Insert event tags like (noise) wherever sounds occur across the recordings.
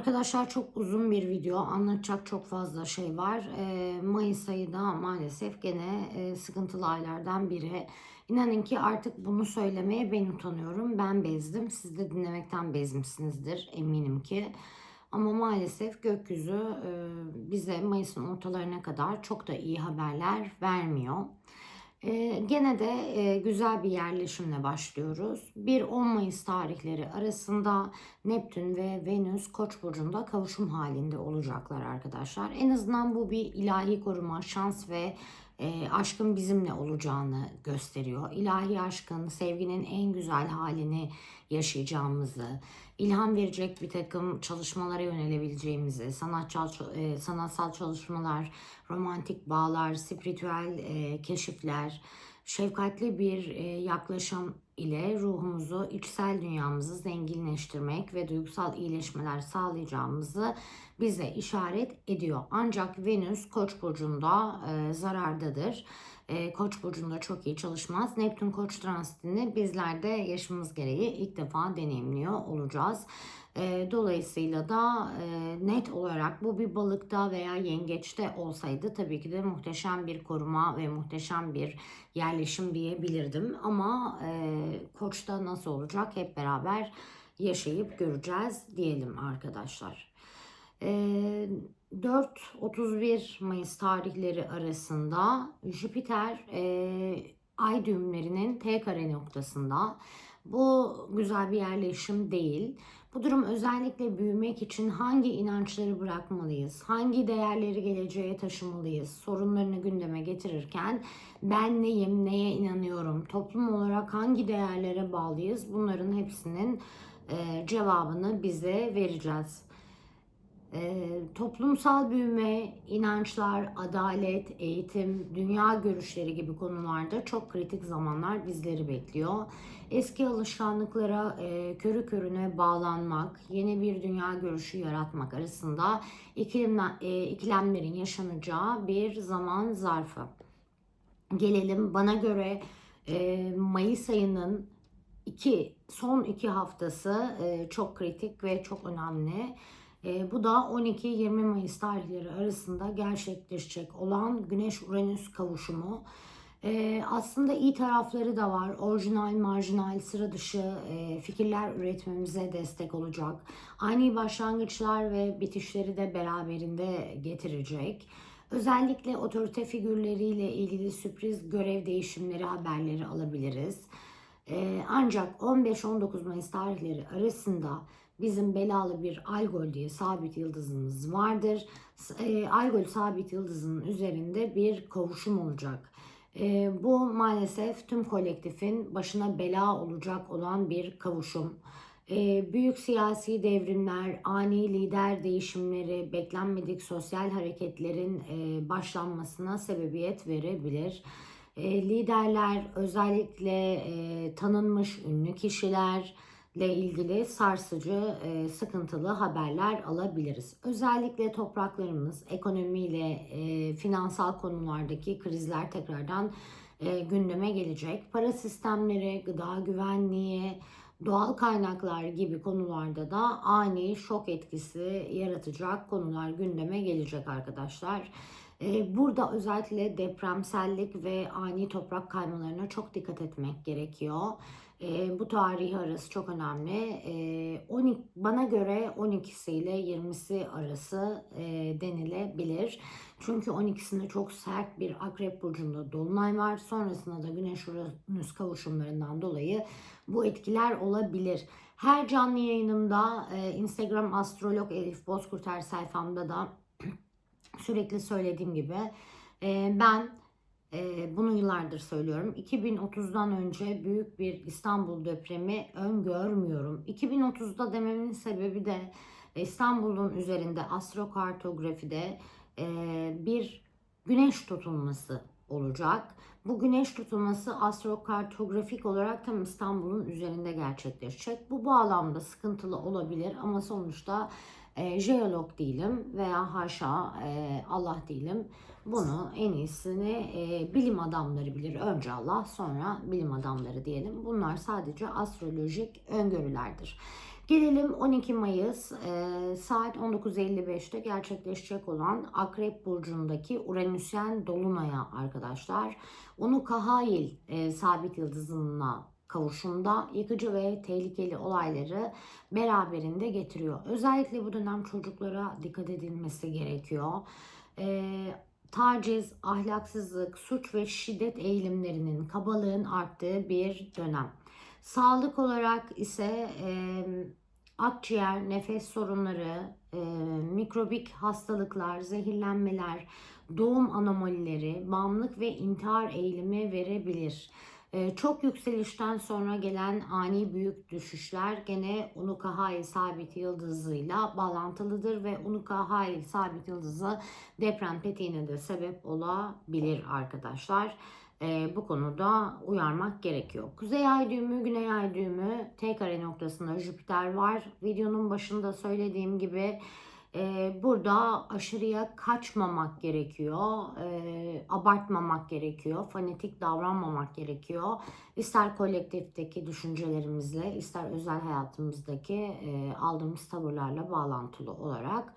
arkadaşlar çok uzun bir video. Anlatacak çok fazla şey var. Ee, Mayıs ayı da maalesef gene e, sıkıntılı aylardan biri. İnanın ki artık bunu söylemeye ben utanıyorum. Ben bezdim. Siz de dinlemekten bezmişsinizdir eminim ki. Ama maalesef gökyüzü e, bize Mayıs'ın ortalarına kadar çok da iyi haberler vermiyor. Ee, gene de e, güzel bir yerleşimle başlıyoruz. 1-10 Mayıs tarihleri arasında Neptün ve Venüs Koç burcunda kavuşum halinde olacaklar arkadaşlar. En azından bu bir ilahi koruma, şans ve e, aşkın bizimle olacağını gösteriyor. İlahi aşkın, sevginin en güzel halini yaşayacağımızı, ilham verecek bir takım çalışmalara yönelebileceğimizi, sanatçal, e, sanatsal çalışmalar, romantik bağlar, spiritüel e, keşifler, şefkatli bir e, yaklaşım ile ruhumuzu, içsel dünyamızı zenginleştirmek ve duygusal iyileşmeler sağlayacağımızı bize işaret ediyor. Ancak Venüs Koç burcunda e, zarardadır. E, Koç burcunda çok iyi çalışmaz. Neptün Koç transitini bizler de yaşımız gereği ilk defa deneyimliyor olacağız. E, dolayısıyla da e, net olarak bu bir balıkta veya yengeçte olsaydı tabii ki de muhteşem bir koruma ve muhteşem bir yerleşim diyebilirdim. Ama e, Koç'ta nasıl olacak hep beraber yaşayıp göreceğiz diyelim arkadaşlar. E, 4-31 Mayıs tarihleri arasında Jüpiter e, ay düğümlerinin T kare noktasında. Bu güzel bir yerleşim değil. Bu durum özellikle büyümek için hangi inançları bırakmalıyız? Hangi değerleri geleceğe taşımalıyız? Sorunlarını gündeme getirirken ben neyim, neye inanıyorum? Toplum olarak hangi değerlere bağlıyız? Bunların hepsinin cevabını bize vereceğiz. E, toplumsal büyüme, inançlar, adalet, eğitim, dünya görüşleri gibi konularda çok kritik zamanlar bizleri bekliyor. Eski alışkanlıklara e, körü körüne bağlanmak, yeni bir dünya görüşü yaratmak arasında ikilemler, e, ikilemlerin yaşanacağı bir zaman zarfı. Gelelim bana göre e, Mayıs ayının iki son iki haftası e, çok kritik ve çok önemli. E, bu da 12-20 Mayıs tarihleri arasında gerçekleşecek olan Güneş-Uranüs kavuşumu. E, aslında iyi tarafları da var. Orijinal, marjinal, sıra dışı e, fikirler üretmemize destek olacak. Ani başlangıçlar ve bitişleri de beraberinde getirecek. Özellikle otorite figürleriyle ilgili sürpriz görev değişimleri haberleri alabiliriz. E, ancak 15-19 Mayıs tarihleri arasında bizim belalı bir Algol diye sabit yıldızımız vardır. E, Algol sabit yıldızının üzerinde bir kavuşum olacak. E, bu maalesef tüm kolektifin başına bela olacak olan bir kavuşum. E, büyük siyasi devrimler, ani lider değişimleri, beklenmedik sosyal hareketlerin başlanmasına sebebiyet verebilir. Liderler özellikle tanınmış ünlü kişiler, ile ilgili sarsıcı, e, sıkıntılı haberler alabiliriz. Özellikle topraklarımız ekonomiyle, e, finansal konulardaki krizler tekrardan e, gündeme gelecek. Para sistemleri, gıda güvenliği, doğal kaynaklar gibi konularda da ani şok etkisi yaratacak konular gündeme gelecek arkadaşlar. E, burada özellikle depremsellik ve ani toprak kaymalarına çok dikkat etmek gerekiyor. E, bu tarihi arası çok önemli. E, 12, bana göre 12'si ile 20'si arası e, denilebilir. Çünkü 12'sinde çok sert bir akrep burcunda dolunay var. Sonrasında da güneş uranüs kavuşumlarından dolayı bu etkiler olabilir. Her canlı yayınımda e, Instagram astrolog Elif Bozkurter sayfamda da (clears throat) sürekli söylediğim gibi e, ben e, bunu yıllardır söylüyorum. 2030'dan önce büyük bir İstanbul depremi öngörmüyorum. 2030'da dememin sebebi de İstanbul'un üzerinde astrokartografide e, bir güneş tutulması olacak. Bu güneş tutulması astrokartografik olarak tam İstanbul'un üzerinde gerçekleşecek. Bu bağlamda sıkıntılı olabilir ama sonuçta E, jeolog değilim veya haşa e, Allah değilim. Bunu en iyisini e, bilim adamları bilir. Önce Allah sonra bilim adamları diyelim. Bunlar sadece astrolojik öngörülerdir. Gelelim 12 Mayıs e, saat 19.55'te gerçekleşecek olan Akrep Burcu'ndaki Uranüsyen Dolunay'a arkadaşlar. Onu Kahail e, sabit yıldızına kavuşumda yıkıcı ve tehlikeli olayları beraberinde getiriyor. Özellikle bu dönem çocuklara dikkat edilmesi gerekiyor. E, taciz, ahlaksızlık, suç ve şiddet eğilimlerinin, kabalığın arttığı bir dönem. Sağlık olarak ise e, akciğer, nefes sorunları, e, mikrobik hastalıklar, zehirlenmeler, doğum anomalileri, bağımlılık ve intihar eğilimi verebilir. E, çok yükselişten sonra gelen ani büyük düşüşler gene Unuka sabit yıldızıyla bağlantılıdır ve Unuka sabit yıldızı deprem petiğine de sebep olabilir arkadaşlar e, bu konuda uyarmak gerekiyor. Kuzey ay düğümü, güney ay düğümü T kare noktasında Jüpiter var. Videonun başında söylediğim gibi e, burada aşırıya kaçmamak gerekiyor. E, abartmamak gerekiyor. Fanatik davranmamak gerekiyor. İster kolektifteki düşüncelerimizle, ister özel hayatımızdaki e, aldığımız tavırlarla bağlantılı olarak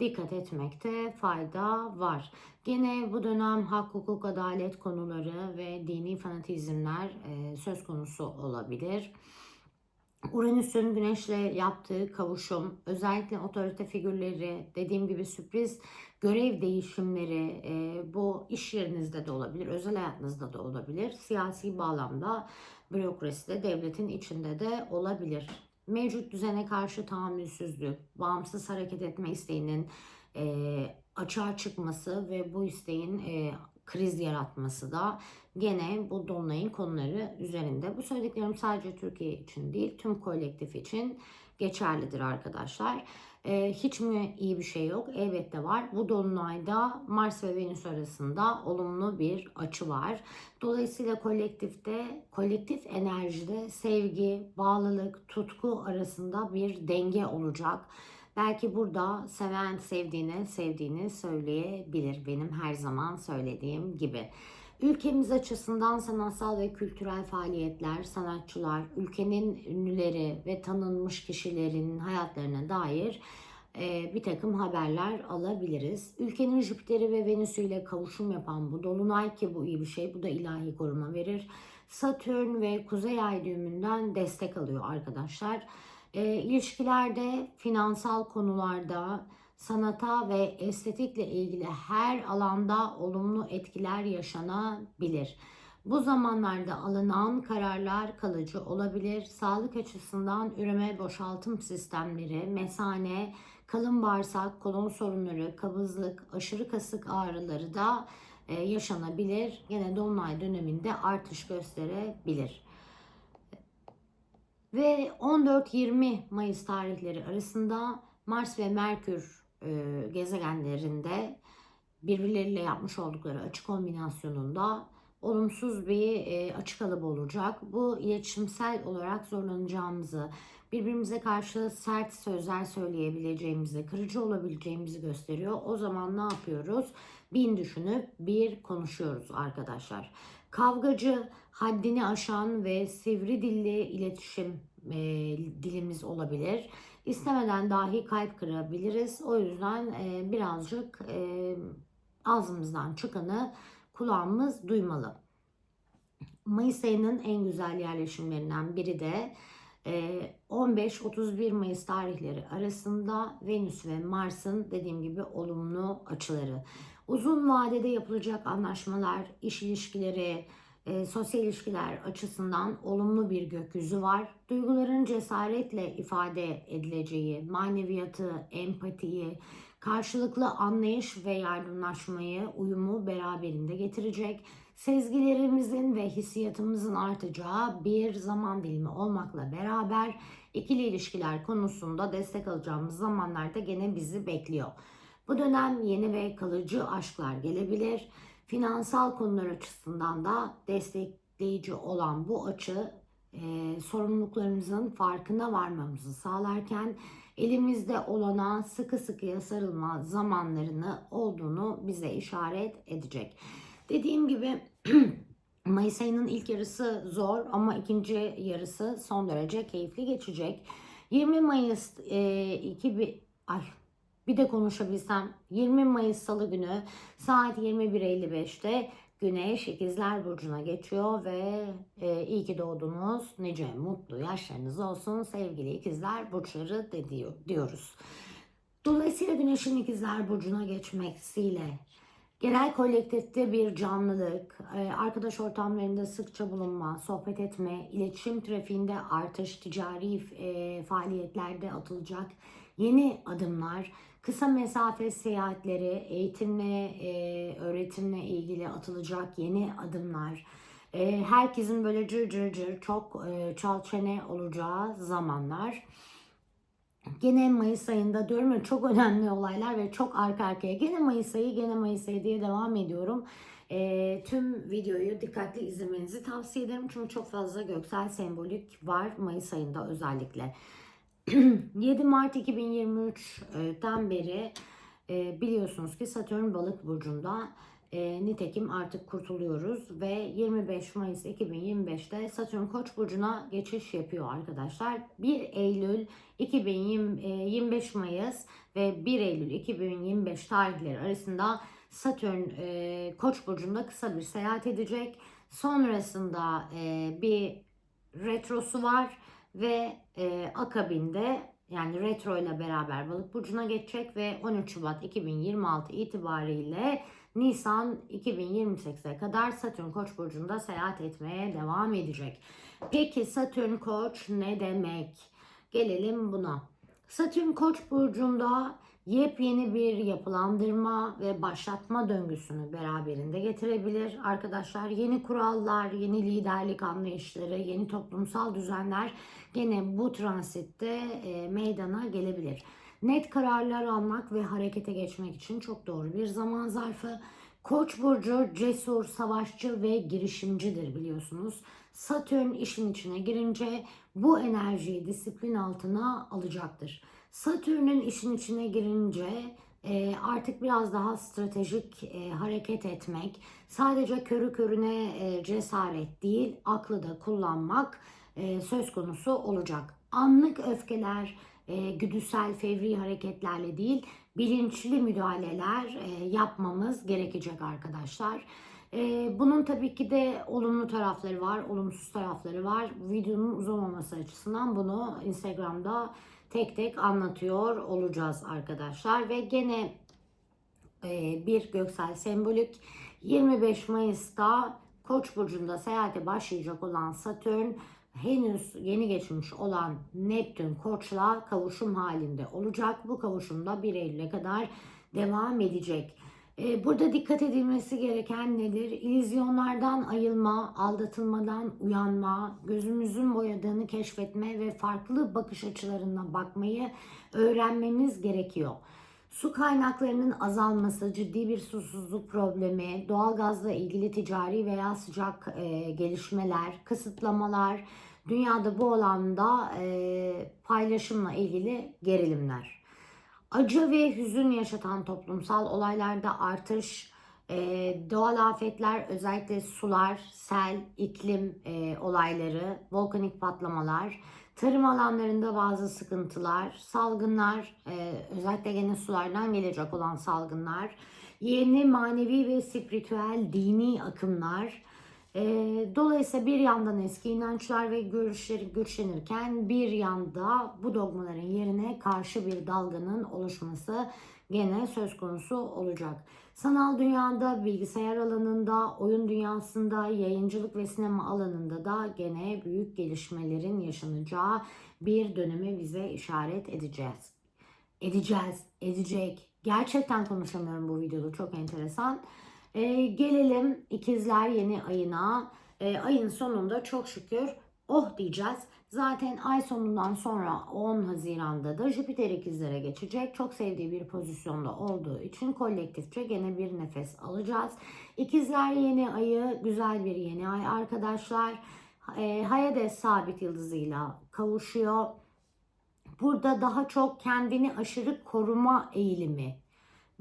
dikkat etmekte fayda var. Gene bu dönem hak, hukuk, adalet konuları ve dini fanatizmler e, söz konusu olabilir. Uranüs'ün Güneş'le yaptığı kavuşum, özellikle otorite figürleri, dediğim gibi sürpriz görev değişimleri, e, bu iş yerinizde de olabilir, özel hayatınızda da olabilir, siyasi bağlamda, bürokraside, devletin içinde de olabilir. Mevcut düzene karşı tahammülsüzlük, bağımsız hareket etme isteğinin e, açığa çıkması ve bu isteğin e, kriz yaratması da gene bu dolunayın konuları üzerinde. Bu söylediklerim sadece Türkiye için değil, tüm kolektif için geçerlidir arkadaşlar. Ee, hiç mi iyi bir şey yok? Elbette var. Bu dolunayda Mars ve Venüs arasında olumlu bir açı var. Dolayısıyla kolektifte, kolektif enerjide sevgi, bağlılık, tutku arasında bir denge olacak. Belki burada seven sevdiğine sevdiğini söyleyebilir. Benim her zaman söylediğim gibi. Ülkemiz açısından sanatsal ve kültürel faaliyetler, sanatçılar, ülkenin ünlüleri ve tanınmış kişilerin hayatlarına dair e, bir takım haberler alabiliriz. Ülkenin Jüpiter'i ve Venüs'ü ile kavuşum yapan bu dolunay ki bu iyi bir şey, bu da ilahi koruma verir. Satürn ve Kuzey Ay düğümünden destek alıyor arkadaşlar. E, ilişkilerde, finansal konularda, sanata ve estetikle ilgili her alanda olumlu etkiler yaşanabilir. Bu zamanlarda alınan kararlar kalıcı olabilir. Sağlık açısından üreme boşaltım sistemleri, mesane, kalın bağırsak, kolon sorunları, kabızlık, aşırı kasık ağrıları da e, yaşanabilir. Yine dolunay döneminde artış gösterebilir. Ve 14-20 Mayıs tarihleri arasında Mars ve Merkür e, gezegenlerinde birbirleriyle yapmış oldukları açı kombinasyonunda olumsuz bir e, açık kalıbı olacak. Bu iletişimsel olarak zorlanacağımızı, birbirimize karşı sert sözler söyleyebileceğimizi, kırıcı olabileceğimizi gösteriyor. O zaman ne yapıyoruz? Bin düşünüp bir konuşuyoruz arkadaşlar. Kavgacı, haddini aşan ve sivri dilli iletişim e, dilimiz olabilir istemeden dahi kalp kırabiliriz. O yüzden e, birazcık e, ağzımızdan çıkanı kulağımız duymalı. Mayıs ayının en güzel yerleşimlerinden biri de 15-31 Mayıs tarihleri arasında Venüs ve Mars'ın dediğim gibi olumlu açıları. Uzun vadede yapılacak anlaşmalar, iş ilişkileri, e, sosyal ilişkiler açısından olumlu bir gökyüzü var. Duyguların cesaretle ifade edileceği, maneviyatı, empatiyi, karşılıklı anlayış ve yardımlaşmayı, uyumu beraberinde getirecek. Sezgilerimizin ve hissiyatımızın artacağı bir zaman dilimi olmakla beraber ikili ilişkiler konusunda destek alacağımız zamanlarda gene bizi bekliyor. Bu dönem yeni ve kalıcı aşklar gelebilir. Finansal konular açısından da destekleyici olan bu açı e, sorumluluklarımızın farkına varmamızı sağlarken elimizde olana sıkı sıkıya sarılma zamanlarını olduğunu bize işaret edecek. Dediğim gibi (clears throat) Mayıs ayının ilk yarısı zor ama ikinci yarısı son derece keyifli geçecek. 20 Mayıs e, 2000 ay bir de konuşabilsem 20 Mayıs Salı günü saat 21.55'te Güneş İkizler Burcu'na geçiyor ve e, iyi ki doğdunuz. Nice mutlu yaşlarınız olsun sevgili İkizler Burçları de diyor, diyoruz. Dolayısıyla Güneş'in İkizler Burcu'na geçmesiyle genel kolektifte bir canlılık, e, arkadaş ortamlarında sıkça bulunma, sohbet etme, iletişim trafiğinde artış, ticari e, faaliyetlerde atılacak yeni adımlar, kısa mesafe seyahatleri, eğitimle, e, öğretimle ilgili atılacak yeni adımlar, e, herkesin böyle cır cır cır çok e, çalçene olacağı zamanlar. Gene Mayıs ayında diyorum ya çok önemli olaylar ve çok arka arkaya. Gene Mayıs ayı, gene Mayıs ayı diye devam ediyorum. E, tüm videoyu dikkatli izlemenizi tavsiye ederim. Çünkü çok fazla göksel sembolik var Mayıs ayında özellikle. (clears throat) 7 Mart 2023'ten beri e, biliyorsunuz ki Satürn balık burcunda e, nitekim artık kurtuluyoruz ve 25 Mayıs 2025'te Satürn Koç burcuna geçiş yapıyor arkadaşlar. 1 Eylül 2025 Mayıs ve 1 Eylül 2025 tarihleri arasında Satürn e, Koç burcunda kısa bir seyahat edecek. Sonrasında e, bir retrosu var ve e, akabinde yani retro ile beraber balık burcuna geçecek ve 13 Şubat 2026 itibariyle Nisan 2028'e kadar Satürn Koç burcunda seyahat etmeye devam edecek. Peki Satürn Koç ne demek? Gelelim buna. Satürn Koç burcunda yepyeni bir yapılandırma ve başlatma döngüsünü beraberinde getirebilir. Arkadaşlar yeni kurallar, yeni liderlik anlayışları, yeni toplumsal düzenler gene bu transitte e, meydana gelebilir. Net kararlar almak ve harekete geçmek için çok doğru bir zaman zarfı. Koç burcu cesur, savaşçı ve girişimcidir biliyorsunuz. Satürn işin içine girince bu enerjiyi disiplin altına alacaktır. Satürn'ün işin içine girince e, artık biraz daha stratejik e, hareket etmek, sadece körü körüne e, cesaret değil, aklı da kullanmak e, söz konusu olacak. Anlık öfkeler, e, güdüsel fevri hareketlerle değil, bilinçli müdahaleler e, yapmamız gerekecek arkadaşlar. E, bunun tabii ki de olumlu tarafları var, olumsuz tarafları var. Videonun uzamaması açısından bunu Instagram'da tek tek anlatıyor olacağız arkadaşlar. Ve gene e, bir göksel sembolik 25 Mayıs'ta Koç burcunda seyahate başlayacak olan Satürn henüz yeni geçmiş olan Neptün Koç'la kavuşum halinde olacak. Bu kavuşumda 1 Eylül'e kadar devam edecek. Ee, burada dikkat edilmesi gereken nedir? İllüzyonlardan ayılma, aldatılmadan uyanma, gözümüzün boyadığını keşfetme ve farklı bakış açılarına bakmayı öğrenmemiz gerekiyor. Su kaynaklarının azalması, ciddi bir susuzluk problemi, doğalgazla ilgili ticari veya sıcak e, gelişmeler, kısıtlamalar, dünyada bu alanda e, paylaşımla ilgili gerilimler. Acı ve hüzün yaşatan toplumsal olaylarda artış, e, doğal afetler, özellikle sular, sel, iklim e, olayları, volkanik patlamalar, tarım alanlarında bazı sıkıntılar, salgınlar, e, özellikle gene sulardan gelecek olan salgınlar, yeni manevi ve spiritüel dini akımlar, e, dolayısıyla bir yandan eski inançlar ve görüşleri güçlenirken bir yanda bu dogmaların yerine karşı bir dalganın oluşması gene söz konusu olacak. Sanal dünyada, bilgisayar alanında, oyun dünyasında, yayıncılık ve sinema alanında da gene büyük gelişmelerin yaşanacağı bir dönemi bize işaret edeceğiz. Edeceğiz, edecek. Gerçekten konuşamıyorum bu videoda çok enteresan. Ee, gelelim ikizler yeni ayına. Ee, ayın sonunda çok şükür oh diyeceğiz. Zaten ay sonundan sonra 10 Haziran'da da Jüpiter ikizlere geçecek. Çok sevdiği bir pozisyonda olduğu için kolektifçe gene bir nefes alacağız. İkizler yeni ayı güzel bir yeni ay arkadaşlar. e, Hayades sabit yıldızıyla kavuşuyor. Burada daha çok kendini aşırı koruma eğilimi,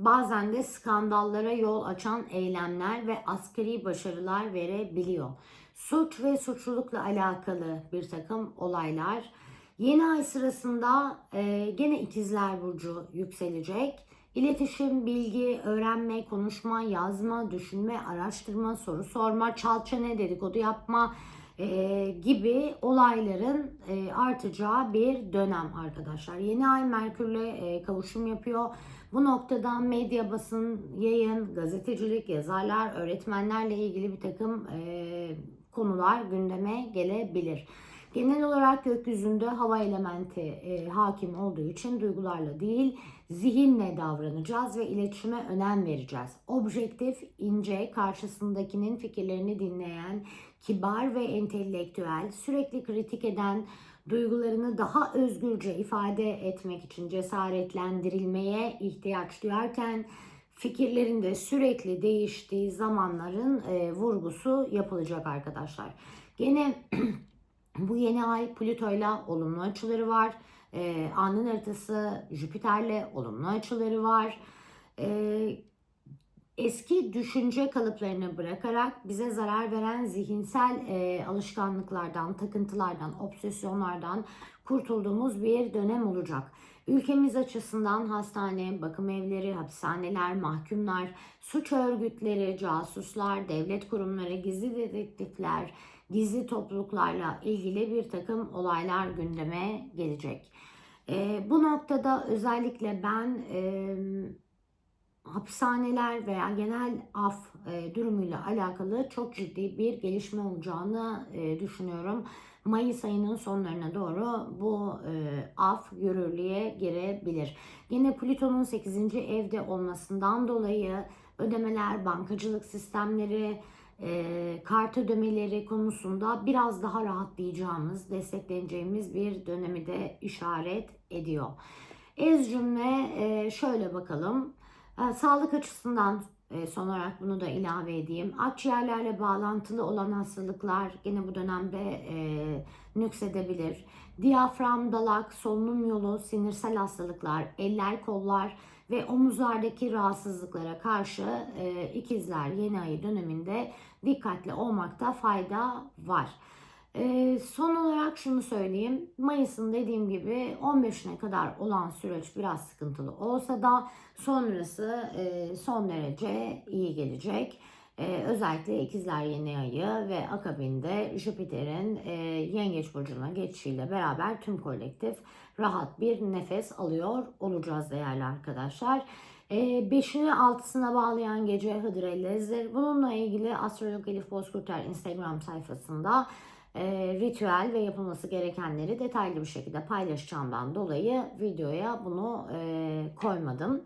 bazen de skandallara yol açan eylemler ve askeri başarılar verebiliyor. Suç ve suçlulukla alakalı bir takım olaylar. Yeni ay sırasında e, gene ikizler burcu yükselecek. İletişim, bilgi, öğrenme, konuşma, yazma, düşünme, araştırma, soru sorma, çalça ne dedikodu yapma e, gibi olayların e, artacağı bir dönem arkadaşlar. Yeni ay Merkür'le e, kavuşum yapıyor. Bu noktada medya, basın, yayın, gazetecilik, yazarlar, öğretmenlerle ilgili bir takım e, konular gündeme gelebilir. Genel olarak gökyüzünde hava elementi e, hakim olduğu için duygularla değil zihinle davranacağız ve iletişime önem vereceğiz. Objektif, ince, karşısındakinin fikirlerini dinleyen, kibar ve entelektüel, sürekli kritik eden, duygularını daha özgürce ifade etmek için cesaretlendirilmeye ihtiyaç duyarken fikirlerinde sürekli değiştiği zamanların e, vurgusu yapılacak arkadaşlar. Gene (clears throat) bu yeni ay Plüto'yla olumlu açıları var. E, anın haritası Jüpiter'le olumlu açıları var. E, eski düşünce kalıplarını bırakarak bize zarar veren zihinsel e, alışkanlıklardan, takıntılardan, obsesyonlardan kurtulduğumuz bir dönem olacak. Ülkemiz açısından hastane, bakım evleri, hapishaneler, mahkumlar, suç örgütleri, casuslar, devlet kurumları, gizli dedektifler, gizli topluluklarla ilgili bir takım olaylar gündeme gelecek. E, bu noktada özellikle ben e, hapishaneler veya genel af e, durumuyla alakalı çok ciddi bir gelişme olacağını e, düşünüyorum. Mayıs ayının sonlarına doğru bu e, af yürürlüğe girebilir. Yine Plüton'un 8. evde olmasından dolayı ödemeler, bankacılık sistemleri, e, kart ödemeleri konusunda biraz daha rahatlayacağımız, destekleneceğimiz bir dönemi de işaret ediyor. Ez cümle e, şöyle bakalım. E, sağlık açısından e, son olarak bunu da ilave edeyim. Akciğerlerle bağlantılı olan hastalıklar gene bu dönemde e, nüksedebilir. Diyafram, dalak, solunum yolu, sinirsel hastalıklar, eller, kollar ve omuzlardaki rahatsızlıklara karşı e, ikizler yeni ayı döneminde dikkatli olmakta fayda var. E, son olarak şunu söyleyeyim. Mayıs'ın dediğim gibi 15'ine kadar olan süreç biraz sıkıntılı olsa da sonrası e, son derece iyi gelecek. E, özellikle ikizler yeni ayı ve akabinde Jüpiter'in e, yengeç burcuna geçişiyle beraber tüm kolektif rahat bir nefes alıyor olacağız değerli arkadaşlar. 5'ini e, 6'sına bağlayan gece Hıdrellez'dir. Bununla ilgili Astrolog Elif Bozkurtar Instagram sayfasında e, ritüel ve yapılması gerekenleri detaylı bir şekilde paylaşacağımdan dolayı videoya bunu e, koymadım.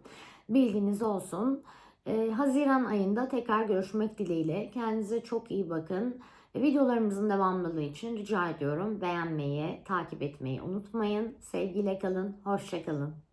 Bilginiz olsun. E, Haziran ayında tekrar görüşmek dileğiyle. Kendinize çok iyi bakın. Videolarımızın devamlılığı için rica ediyorum beğenmeyi, takip etmeyi unutmayın. Sevgiyle kalın, hoşçakalın.